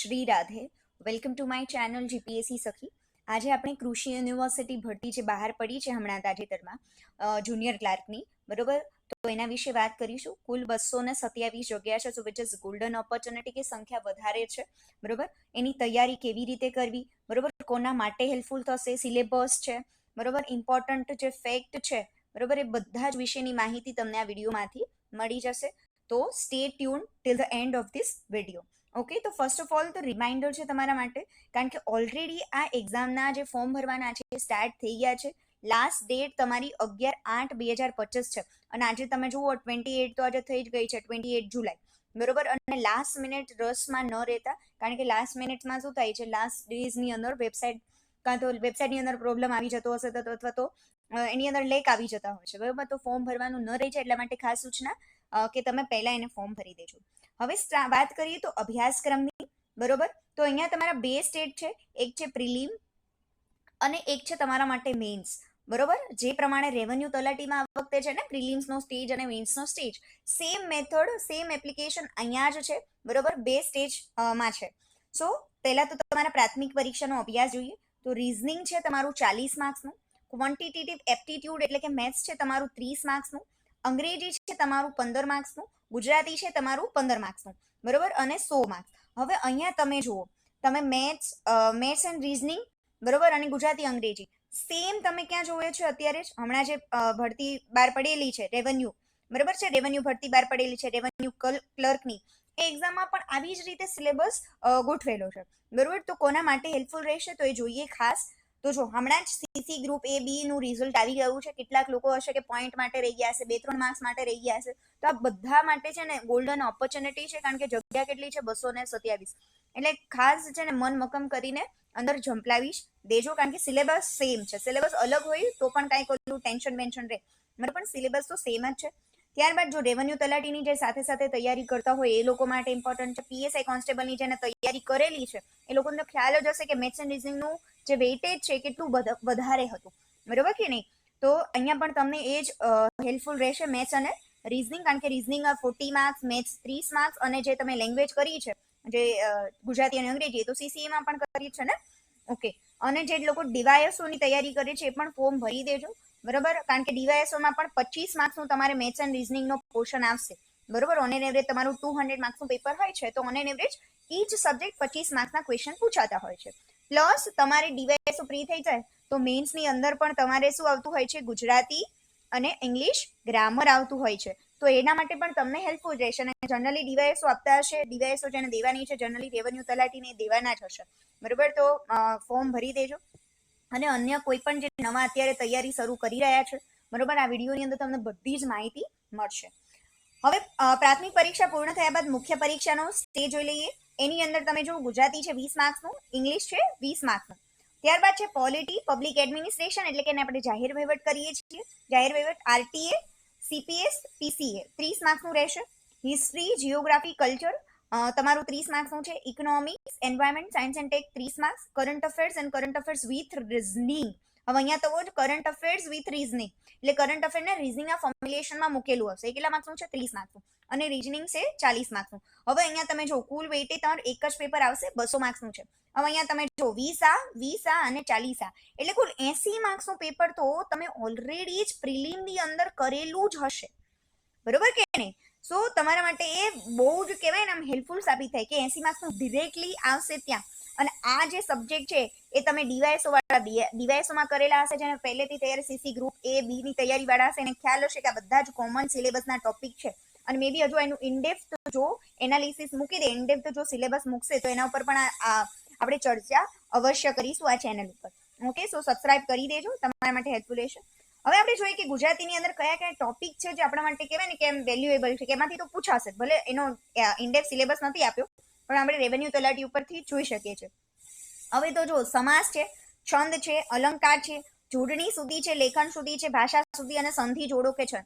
Shri Radhe. Welcome to my channel GPSC Sakhi આજે આપણે કૃષિ યુનિવર્સિટી ભરતી જે બહાર પડી છે હમણાં તાજેતરમાં જુનિયર ક્લાર્કની બરોબર? તો એના વિશે વાત કરીશું. કુલ બસો ને સત્યાવીસ જગ્યા છે so which is golden opportunity કે સંખ્યા વધારે છે, બરોબર? એની તૈયારી કેવી રીતે કરવી, બરોબર? કોના માટે હેલ્પફુલ થશે સિલેબસ છે, બરોબર? ઇમ્પોર્ટન્ટ જે ફેક્ટ છે, બરોબર? એ બધા જ વિશેની માહિતી તમને આ વિડીયોમાંથી મળી જશે. તો stay tune till the end of this video okay તો ફર્સ્ટ ઓફ ઓલ તો રિમાઇન્ડર છે તમારા માટે, કારણ કે ઓલરેડી આ એક્ઝામના જે ફોર્મ ભરવાના છે, એ સ્ટાર્ટ થઈ ગયા છે. લાસ્ટ ડેટ તમારી અગિયાર આઠ બે હજાર પચીસ છે. અને આજે તમે જુઓ ટ્વેન્ટી એટ તો આજે થઈ જ ગઈ છે ટ્વેન્ટી એટ જુલાઈ બરોબર? અને લાસ્ટ મિનિટ રસમાં ન રહેતા, કારણ કે લાસ્ટ મિનિટમાં શું થાય છે લાસ્ટ ડેઝની અંદર વેબસાઇટ કાં તો વેબસાઇટની અંદર પ્રોબ્લેમ આવી જતો હશે તો, અથવા તો એની અંદર લેક આવી જતા હોય છે. બરોબર? તો ફોર્મ ભરવાનું ન રહે છે, એટલા માટે ખાસ સૂચના કે તમે પહેલાં એને ફોર્મ ભરી દેજો. હવે વાત કરીએ તો અભ્યાસક્રમની, બરોબર? તો અહીંયા તમારા બે સ્ટેટ છે. એક છે પ્રિલિમ અને એક છે તમારા માટે મેન્સ બરોબર? જે પ્રમાણે રેવન્યુ તલાટીમાં આ વખતે છે ને પ્રિલિમ્સનો સ્ટેજ અને મેન્સનો stage, same method, same application અહીંયા જ છે, બરોબર? બે સ્ટેજમાં છે. સો, પહેલાં તો તમારા પ્રાથમિક પરીક્ષાનો અભ્યાસ જોઈએ. તો રીઝનિંગ છે તમારું ચાલીસ માર્ક્સનું ક્વોન્ટિટેટિવ એપ્ટિટ્યૂડ એટલે કે મેથ્સ છે તમારું ત્રીસ માર્ક્સનું, અંગ્રેજી છે તમારું પંદર માર્ક્સનું ગુજરાતી છે તમારું પંદર માર્ક્સનું બરોબર? અને સો માર્ક્સ હવે અહીંયા તમે જુઓ, તમે મેથ્સ મેથ્સ એન્ડ રીઝનિંગ બરોબર? અને ગુજરાતી, અંગ્રેજી. સેમ તમે ક્યાં જોયો છે અત્યારે જ? હમણાં જે ભરતી બહાર પડેલી છે રેવન્યુ બરોબર છે? રેવન્યુ ભરતી બહાર પડેલી છે રેવન્યુ ક્લર્કની એ એક્ઝામમાં પણ આવી જ રીતે સિલેબસ ગોઠવેલો છે. બરોબર? તો કોના માટે હેલ્પફુલ રહેશે તો એ જોઈએ ખાસ. તો જો, હમણાં જ સીસી ગ્રુપ એ બી નું રિઝલ્ટ આવી ગયું છે. કેટલાક લોકો હશે કે પોઈન્ટ માટે રહી ગયા હશે બે ત્રણ માર્ક્સ માટે રહી ગયા હશે. તો આ બધા માટે છે ને ગોલ્ડન ઓપોર્ચ્યુનિટી છે, કારણ કે જગ્યા કેટલી છે? બસો ને સત્યાવીસ. એટલે ખાસ છે ને મન મકમ કરીને અંદર ઝંપલાવીશ દેજો, કારણ કે સિલેબસ સેમ છે. સિલેબસ અલગ હોય તો પણ કાંઈક ઓલું ટેન્શન વેન્શન રહે. મને પણ સિલેબસ તો સેમ જ છે. ત્યારબાદ જો રેવન્યુ તલાટીની જે સાથે સાથે તૈયારી કરતા હોય, એ લોકો માટે ઇમ્પોર્ટન્ટ છે. પીએસઆઈ કોન્સ્ટેબલની જેને તૈયારી કરેલી છે, એ લોકોને ખ્યાલ જ હશે કે મેથ્સ એન્ડ રિઝનિંગનું જે વેઇટેજ છે કેટલું વધારે હતું. બરોબર કે નહીં? તો અહીંયા પણ તમને એ જ હેલ્પફુલ રહેશે મેથ્સ અને રીઝનિંગ કારણ કે રીઝનિંગ ફોર્ટી માર્ક્સ મેથ્સ ત્રીસ માર્ક્સ અને જે તમે લેંગ્વેજ કરી છે, જે ગુજરાતી અને અંગ્રેજી તો સીસીએમાં પણ કરી છે ને? ઓકે અને જે લોકો ડીવાયએસઓની તૈયારી કરે છે એ પણ ફોર્મ ભરી દેજો. બરોબર? કારણ કે ડીવાયએસઓમાં પણ પચીસ માર્ક્સનું તમારે મેથ્સ એન્ડ રીઝનિંગનો પોર્શન આવશે. બરોબર? ઓન એન એવરેજ તમારું ટુ હંડ્રેડ માર્ક્સનું પેપર હોય છે, તો on an average each subject પચીસ માર્ક્સના ક્વેશ્ચન પૂછાતા હોય છે. પ્લસ તમારે ડીવાયએસઓ ફ્રી થઈ જાય, તો મેન્સની અંદર પણ તમારે શું આવતું હોય છે? ગુજરાતી અને ઇંગ્લિશ ગ્રામર આવતું હોય છે. તો એના માટે પણ તમને હેલ્પફુલ રહેશે અને જનરલી ડીવાયએસઓ આપતા હશે ડીવાયએસઓ જેને દેવાની છે જનરલી રેવન્યુ તલાટીને દેવાના જ હશે. બરોબર? તો ફોર્મ ભરી દેજો. અને અન્ય કોઈ પણ જે નવા અત્યારે તૈયારી શરૂ કરી રહ્યા છે, બરોબર? આ વિડીયોની અંદર તમને બધી જ માહિતી મળશે. હવે પ્રાથમિક પરીક્ષા પૂર્ણ થયા બાદ મુખ્ય પરીક્ષાનો સ્ટે જોઈ લઈએ. એની અંદર તમે જો ગુજરાતી છે વીસ માર્ક્સનું, ઇંગ્લિશ છે વીસ માર્ક્સનું. ત્યારબાદ છે પોલિટી, પબ્લિક એડમિનિસ્ટ્રેશન એટલે કે એને આપણે જાહેર વહીવટ કરીએ છીએ. જાહેર વહીવટ, આરટીએ, સીપીએસ, પીસીએ. ત્રીસ માર્ક્સનું રહેશે. હિસ્ટ્રી જિયોગ્રાફી કલ્ચર તમારું ત્રીસ માર્ક્સનું છે. Economics, environment, science and tech, ત્રીસ marks. Current affairs and current affairs with reasoning. હવે અહીંયા તો જ કરંટ અફેર્સ વિથ રીઝનિંગ. એટલે કરંટ અફેર ને રીઝનિંગ ફોર્મ્યુલેશનમાં મૂકેલું હશે. એ કેટલા માર્ક્સનું છે? ત્રીસ માર્ક્સનું. અને રીઝનિંગ છે ચાલીસ માર્ક્સનું હવે અહીંયા તમે જો કુલ વેઇટે તમારું એક જ પેપર આવશે, બસો માર્ક્સનું છે. હવે અહીંયા તમે જો વીસ આ વીસ આ અને ચાલીસ આ. એટલે કુલ એસી માર્ક્સનું પેપર તો તમે ઓલરેડી જ પ્રિલિમની અંદર કરેલું જ હશે. બરોબર કે નહીં? સો તમારા માટે એ બહુ જ કહેવાય ને આમ હેલ્પફુલ સાબિત થાય કે એસી માર્ક્સનું ડિરેક્ટલી આવશે ત્યાં. અને આ જે સબ્જેક્ટ છે એ તમે ડીવાયસો વાળા ડીવાયએસઓમાં કરેલા હશે, જેને પહેલેથી તૈયારી સીસી ગ્રુપ એ બી ની તૈયારી વાળા હશે, એને ખ્યાલ હશે કે આ બધા જ કોમન સિલેબસના ટોપિક છે. અને મે બી હજુ એનું ઇનડેપ્થ જો એનાલિસિસ મૂકી દે ઇનડેપ્થ જો સિલેબસ મૂકશે, તો એના ઉપર પણ આપણે ચર્ચા અવશ્ય કરીશું આ ચેનલ ઉપર. ઓકે સો સબસ્ક્રાઇબ કરી દેજો, તમારા માટે હેલ્પફુલ રહેશે. હવે આપણે જોઈએ કે ગુજરાતીની અંદર કયા કયા ટોપિક છે જે આપણા માટે કહેવાય ને કે એમ વેલ્યુએબલ છે, કે એમાંથી તો પૂછાશે ભલે એનો ઇન્ડેપ સિલેબસ નથી આપ્યો, પણ આપણે રેવન્યુ તલાટી ઉપરથી જોઈ શકીએ છીએ. હવે તો જો સમાસ છે, છંદ છે, અલંકાર છે, જોડણી સુધી છે, લેખન સુધી છે, ભાષા સુધી અને સંધિ જોડો કે છે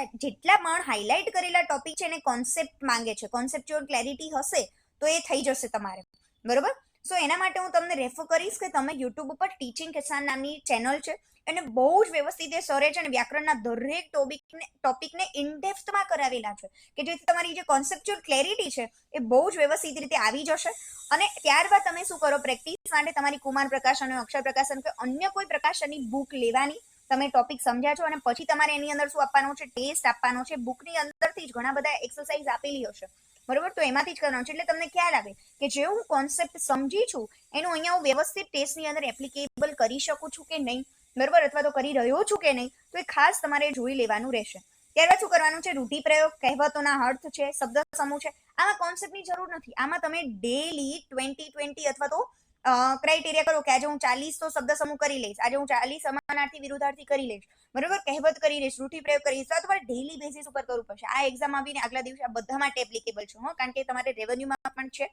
આ જેટલા પણ હાઇલાઇટ કરેલા ટોપિક છે એને કોન્સેપ્ટ માંગે છે કોન્સેપ્ચ્યુઅલ ક્લેરિટી હશે, તો એ થઈ જશે તમારે. બરોબર? સો એના માટે હું તમને રેફર કરીશ કે તમે યુટ્યુબ ઉપર ટીચિંગ કિસાન નામની ચેનલ છે અને બહુ જ વ્યવસ્થિત એ સરે છે અને વ્યાકરણના દરેક ટોપિકને ટોપિકને ઇનડેપ્થમાં કરાવેલા છે. કે જેથી તમારી જે કોન્સેપ્ચ્યુઅલ ક્લેરિટી છે, એ બહુ જ વ્યવસ્થિત રીતે આવી જશે. અને ત્યારબાદ તમે શું કરો પ્રેક્ટિસ માટે તમારી કુમાર પ્રકાશન અક્ષર પ્રકાશન કે અન્ય કોઈ પ્રકાશનની બુક લેવાની તમે ટોપિક સમજ્યા છો અને પછી તમારે એની અંદર શું આપવાનું છે ટેસ્ટ આપવાનો છે બુકની અંદરથી જ ઘણા બધા એક્સરસાઇઝ આપેલી હશે. બરોબર? તો એમાંથી જ કરવાનું છે. એટલે તમને ખ્યાલ આવે કે જે હું કોન્સેપ્ટ સમજી છું, એનું અહીંયા હું વ્યવસ્થિત ટેસ્ટની અંદર એપ્લિકેબલ કરી શકું છું કે નહીં? બરોબર? અથવા તો કરી રહ્યો છું કે નહીં? તો એ ખાસ તમારે જોઈ લેવાનું રહેશે. ત્યારબાદ શું કરવાનું છે? રૂઢિપ્રયોગ કહેવતોના અર્થ છે, શબ્દ સમૂહ છે. આમાં કોન્સેપ્ટની જરૂર નથી. આમાં તમે ડેલી ટ્વેન્ટી ટ્વેન્ટી અથવા તો ક્રાઇટેરિયા કરો કે આજે હું ચાલીસ તો શબ્દ સમૂહ કરી લઈશ. આજે હું ચાલીસ સમાનાર્થી વિરુદ્ધાર્થી કરી લઈશ. બરોબર? કહેવત કરી લઈશ રૂઢિપ્રયોગ કરીશ તો તમારે ડેલી બેસિસ ઉપર કરવું પડશે. આ એક્ઝામ આવીને આગલા દિવસે આ બધા માટે એપ્લિકેબલ છે, હો. કારણ કે તમારે રેવન્યુમાં પણ છે.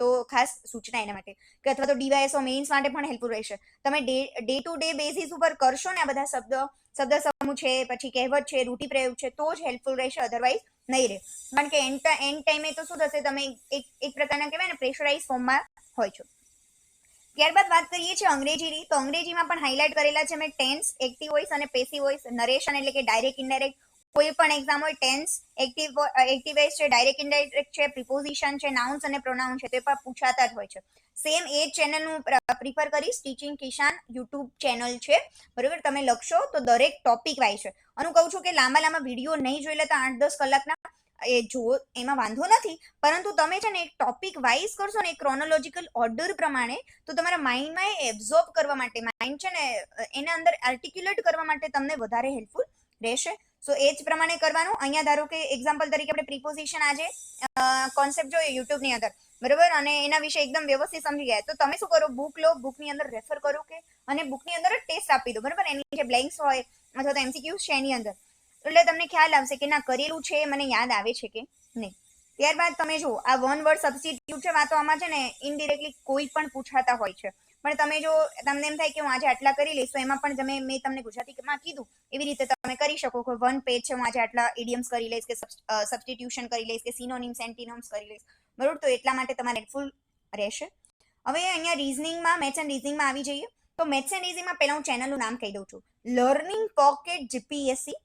તો ખાસ સૂચના એના માટે. કે અથવા તો ડીવાયએસઓ મેઇન્સ માટે પણ હેલ્પફુલ રહેશે. તમે day day to day basis ઉપર કરશો ને આ બધા શબ્દ શબ્દ સમૂહ છે, પછી કહેવત છે રૂઢિપ્રયોગ છે, તો જ હેલ્પફુલ રહેશે. અધરવાઇઝ નહીં રહે. કારણ કે એન્ડ એન્ડ ટાઈમે તો શું થશે? તમે એક એક પ્રકારના કહેવાય ને પ્રેશરાઇઝ ફોર્મમાં હોય છો. ત્યારબાદ વાત કરીએ છીએ અંગ્રેજીની. તો અંગ્રેજીમાં પણ હાઇલાઇટ કરેલા છે મેં ટેન્સ એક્ટિવ વોઇસ અને પેસિવ વોઇસ નરેશન એટલે કે ડાયરેક્ટ ઇનડાયરેક્ટ કોઈ પણ એક્ઝામ હોય ટેન્સ એક્ટિવ એક્ટિવ વોઇસ છે ડાયરેક્ટ ઇનડાયરેક્ટ છે પ્રિપોઝિશન છે નાઉન્સ અને પ્રોનાઉન છે, તે પણ પૂછાતા જ હોય છે. સેમ એ ચેનલનું પ્રિફર કરીશ. ટીચિંગ કિશાન યુટ્યુબ ચેનલ છે. બરોબર? તમે લખશો તો દરેક ટોપિક વાઇઝ છે અને હું કહું છું કે લાંબા લાંબા વીડિયો નહીં જોઈ લેતા આઠ દસ કલાકના એ જો, એમાં વાંધો નથી, પરંતુ તમે છે ને એક ટોપિક વાઇઝ કરશો ને ક્રોનોલોજીકલ ઓર્ડર પ્રમાણે, તો તમારા માઇન્ડમાં એ એબ્ઝોર્બ કરવા માટે માઇન્ડ છે ને, એના અંદર આર્ટિક્યુલેટ કરવા માટે તમને વધારે હેલ્પફુલ રહેશે. સો એ જ પ્રમાણે કરવાનું. અહીંયા ધારો કે એક્ઝામ્પલ તરીકે આપણે પ્રિપોઝિશન આજે કોન્સેપ્ટ જોઈએ યુટ્યુબની અંદર. બરોબર? અને એના વિશે એકદમ વ્યવસ્થિત સમજી ગયા. તો તમે શું કરો? બુક લો બુકની અંદર રેફર કરો કે, અને બુકની અંદર ટેસ્ટ આપી દો. બરોબર? એની જે બ્લેન્ક્સ હોય, અથવા તો એમસીક્યુ છે એની અંદર. એટલે તમને ખ્યાલ આવશે કે ના, કરેલું છે મને યાદ આવે છે કે નહીં. ત્યારબાદ તમે જુઓ, આ વન વર્ડ સબસ્ટિટ્યુટ છે, વાતો આમાં છે ને ઇનડિરેક્ટલી કોઈ પણ પૂછાતા હોય છે. પણ તમે જો, તમને એમ થાય કે હું આજે આટલા કરી લઈશ, તો એમાં પણ તમે મેં તમને ગુજરાતીમાં કીધું. એવી રીતે તમે કરી શકો કે વન પેજ છે, હું આજે આટલા ઇડિયમ્સ કરી લઈશ કે સબસ્ટિટ્યુશન કરી લઈશ કે સિનોનિમ્સ એન્ટીનોમ્સ કરી લઈશ. બરોબર? તો એટલા માટે તમારે હેલ્પફુલ રહેશે. હવે અહીંયા રીઝનિંગમાં મેથ્સ એન્ડ રીઝનિંગમાં આવી જઈએ. તો મેથ્સ એન્ડ રીઝનિંગમાં પહેલાં હું ચેનલનું નામ કહી દઉં છું. લર્નિંગ પોકેટ જીપીએસસી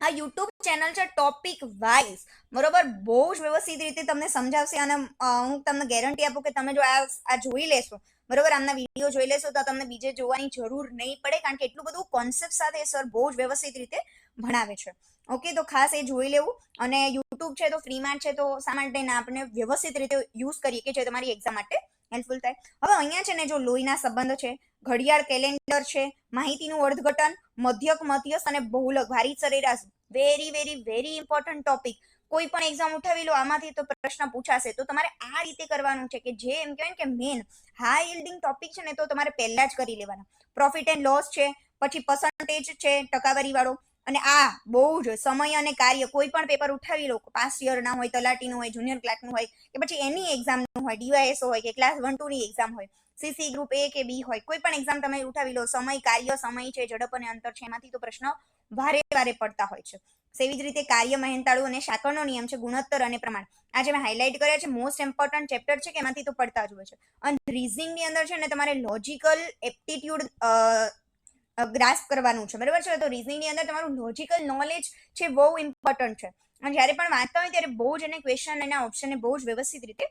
આ યુટ્યુબ ચેનલ છે ટોપિક વાઇઝ. બરોબર? બહુ જ વ્યવસ્થિત રીતે તમને સમજાવશે અને હું તમને ગેરંટી આપું કે તમે જો આ આ જોઈ લેશો. બરોબર? આમના વીડિયો જોઈ લેશો તો તમને બીજે જોવાની જરૂર નહીં પડે કારણ કે એટલું બધું કોન્સેપ્ટ સાથે સર બહુ જ વ્યવસ્થિત રીતે ભણાવે છે. ઓકે તો ખાસ એ જોઈ લેવું. અને યુટ્યુબ છે, તો ફ્રીમાં છે, તો શા માટે આપણે વ્યવસ્થિત રીતે યુઝ કરીએ કે જે તમારી એક્ઝામ માટે હેલ્પફુલ થાય. હવે અહીંયા છે ને જો લોહીના સંબંધ છે, ઘડિયાળ કેલેન્ડર છે, માહિતીનું અર્થઘટન, મધ્યક, મધ્યસ્થ અને બહુલક, ભારી સરેરાશ very very very important topic કોઈ પણ એક્ઝામ ઉઠાવી લો, આમાંથી તો પ્રશ્ન પૂછાશે. તો તમારે આ રીતે કરવાનું છે કે જે એમ કહેવાય કે મેન હાઈ યિલ્ડિંગ ટોપિક છે ને, તો તમારે પહેલા જ કરી લેવાના. પ્રોફિટ એન્ડ લોસ છે, પછી પર્સન્ટેજ છે, ટકાવારી વાળો. અને આ બહુ જ સમય અને કાર્ય કોઈ પણ પેપર ઉઠાવી લો પાસ યરના હોય, તલાટીનું હોય જુનિયર ક્લાર્કનું હોય, કે પછી એની એક્ઝામનું હોય ડીવાયએસઓ હોય, કે ક્લાસ વન ટુની એક્ઝામ હોય સીસી ગ્રુપ એ કે બી હોય, કોઈ પણ એક્ઝામ તમે ઉઠાવી લો, સમય, કાર્ય, સમય છે, ઝડપ અને અંતર છે, એમાંથી તો પ્રશ્ન વારે વારે પડતા હોય છે. એવી જ રીતે કાર્ય, મહેનતાળુ અને સાંકળનો નિયમ છે, ગુણોત્તર અને પ્રમાણ. આજે મેં હાઇલાઇટ કર્યા છે મોસ્ટ ઇમ્પોર્ટન્ટ ચેપ્ટર છે, કે એમાંથી તો પડતા જ હોય છે. અને રીઝનિંગની અંદર છે ને, તમારે લોજિકલ એપ્ટિટ્યુડ ગ્રાસ્પ કરવાનું છે. બરાબર છે? તો રીઝનિંગની અંદર તમારું લોજિકલ નોલેજ છે બહુ ઇમ્પોર્ટન્ટ છે. અને જ્યારે પણ વાંચતા હોય ત્યારે બહુ જ એને ક્વેશ્ચન એના ઓપ્શનને બહુ જ વ્યવસ્થિત રીતે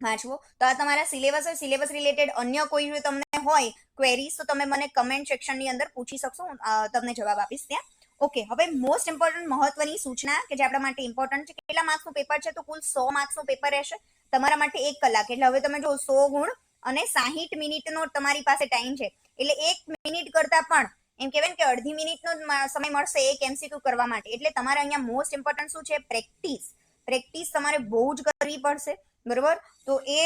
વાંચવો. તો આ તમારા સિલેબસ હોય સિલેબસ રિલેટેડ અન્ય કોઈ તમને હોય ક્વેરીઝ તો તમે મને કમેન્ટ સેક્શનની અંદર પૂછી શકશો. તમને જવાબ આપીશ ત્યાં. ઓકે હવે મોસ્ટ ઇમ્પોર્ટન્ટ મહત્વની સૂચના કે જે આપણા માટે ઇમ્પોર્ટન્ટ છે, કેટલા માર્ક્સનું પેપર છે? તો કુલ સો માર્ક્સનું પેપર રહેશે તમારા માટે એક કલાક. એટલે હવે તમે જો સો ગુણ અને સાહીઠ મિનિટનો તમારી પાસે ટાઈમ છે. એટલે એક મિનિટ કરતા પણ, એમ કહેવાય કે અડધી મિનિટનો સમય મળશે એક એમસીક્યુ કરવા માટે. એટલે તમારે અહીંયા મોસ્ટ ઇમ્પોર્ટન્ટ શું છે? પ્રેક્ટિસ પ્રેક્ટિસ તમારે બહુ જ કરવી પડશે. બરોબર? તો એ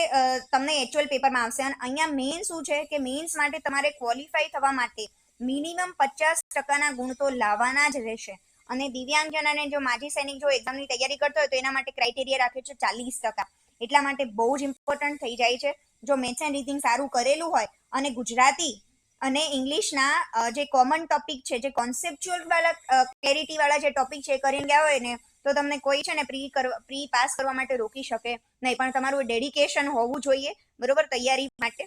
તમને એક્ચ્યુઅલ પેપરમાં આવશે. અને અહીંયા મેઇન શું છે કે મેઇન્સ માટે તમારે ક્વોલિફાય થવા માટે મિનિમમ પચાસ ટકાના ગુણ તો લાવવાના જ રહેશે. અને દિવ્યાંગજન અને જો માજી સૈનિક જો એક્ઝામની તૈયારી કરતો હોય તો એના માટે ક્રાઇટેરિયા રાખ્યો છે ચાલીસ ટકા. એટલા માટે બહુ જ ઇમ્પોર્ટન્ટ થઈ જાય છે. જો મેથ્સ એન્ડ રીઝનિંગ સારું કરેલું હોય અને ગુજરાતી અને ઇંગ્લિશના જે કોમન ટોપિક છે, જે કોન્સેપ્ચ્યુઅલ વાળા ક્લેરિટી વાળા જે ટોપિક છે કરીને ગયા હોય ને, તો તમને કોઈ છે ને પ્રી કરવા પ્રી પાસ કરવા માટે રોકી શકે. નહીં, પણ તમારું ડેડિકેશન હોવું જોઈએ. બરોબર? તૈયારી માટે.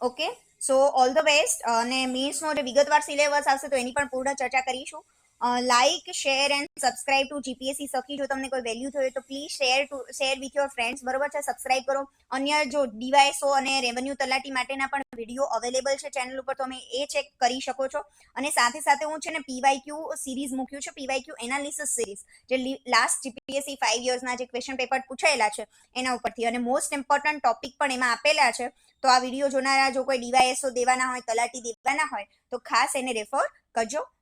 Okay so all the best અને મીન્સનો જે વિગતવાર સિલેબસ આવશે તો એની પણ પૂર્ણ ચર્ચા કરીશું. Like share and subscribe to GPSC Sakhi જો તમને કોઈ વેલ્યુ થયું તો please share to share with your friends બરોબર છે? સબસ્ક્રાઇબ કરો. અન્ય જો ડીવાયસો અને રેવન્યુ તલાટી માટેના પણ વીડિયો અવેલેબલ છે ચેનલ ઉપર તમે એ ચેક કરી શકો છો. અને સાથે સાથે હું છે ને પીવાયક્યુ સિરીઝ મૂક્યું છે. પીવાયક્યુ એનાલિસિસ સિરીઝ જે લાસ્ટ જીપીએસસી ફાઇવ યર્સના જે ક્વેશ્ચન પેપર પૂછાયેલા છે, એના ઉપરથી. અને મોસ્ટ ઇમ્પોર્ટન્ટ ટોપિક પણ એમાં આપેલા છે. તો આ વીડિયો જોનારા જો કોઈ ડીવાયએસઓ દેવાના હોય, તલાટી દેવાના હોય, તો ખાસ એને રેફર કરજો.